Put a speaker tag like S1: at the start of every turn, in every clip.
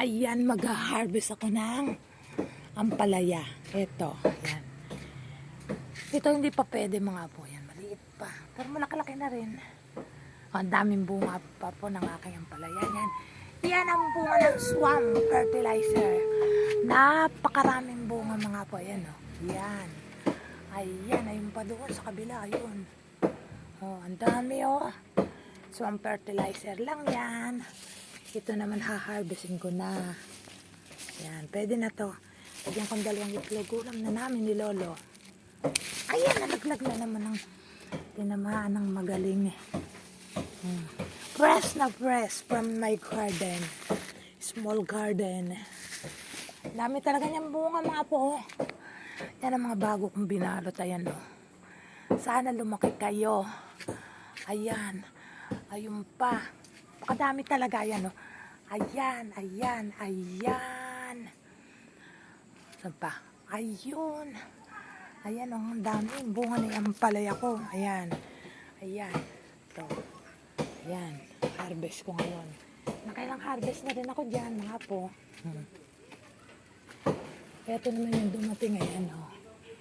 S1: Ayan, mag-harvest ako ng ampalaya. Ito, ayan. Ito hindi pa pwede mga po. Yan, maliit pa. Pero malaki-laki na rin. Ang daming bunga pa po ng aking ampalaya. Yan. Yan ang bunga ng swamp fertilizer. Napakaraming bunga mga po. Ayan o. Yan. Ayan, ayun pa doon sa kabila. Ayun. Oh, ang dami oh. Swamp fertilizer lang yan. Ito naman ha-harvestin ko na. Yan, pwede na to. Lagyan kong dalawang itlog. Ulam na namin ni Lolo. Ayan, nalaglag na naman ng tinamaan ng magaling. Hmm. Press na press from my garden. Small garden. Dami talaga niyang bunga mga po. Yan ang mga bago kong binalot. Ayan o. Sana lumaki kayo. Ayan. Ayun pa. Pakadami talaga. Ayan o. Ayan, ayan, ayan. Saan pa? Ayun. Ayan, oh, ang dami. Bunga na yung palaya ko. Ayan. Ayan. Ito. Ayan. Harvest ko ngayon. Nakailang harvest na rin ako dyan, mga po. Hmm. Ito naman yung dumating ngayon, oh.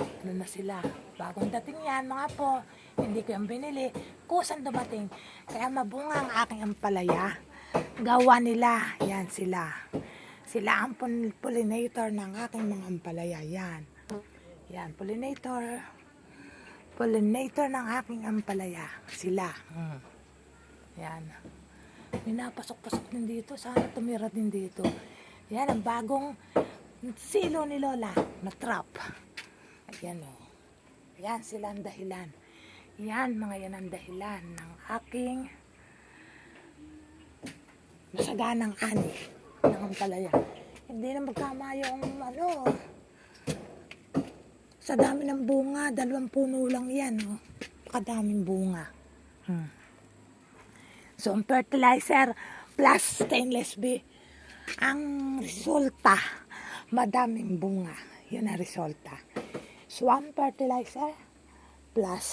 S1: Ano na sila? Bagong dating yan, mga po. Hindi ko yung binili. Kusan dumating. Kaya mabunga ang aking ampalaya. Gawa nila. Yan sila. Sila ang pol- pollinator ng aking mga ampalaya. Yan. Yan, pollinator. Pollinator ng aking ampalaya. Sila. Hmm. Yan. May napasok-pasok din dito. Sana tumira din dito. Yan, ang bagong silo ni Lola na trap. Ayan o. Yan sila ang dahilan. Yan, mga yan ang dahilan ng aking masaganang ani ng ampalaya. Hindi na magkama yung ano, sa dami ng bunga, dalawang puno lang yan, oh. Pakadaming bunga. Hmm. So, ang fertilizer plus stainless B, ang resulta, madaming bunga. Yun ang resulta. Swamp fertilizer plus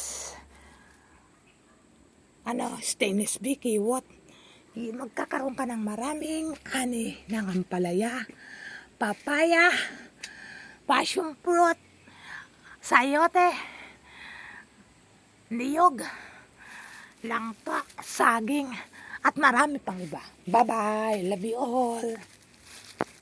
S1: ano, stainless B, kiwot. Y- Magkakaroon ka ng maraming ani ng ampalaya, papaya, passion fruit, sayote, niyog, langka, saging, at marami pang iba. Bye-bye. Love you all.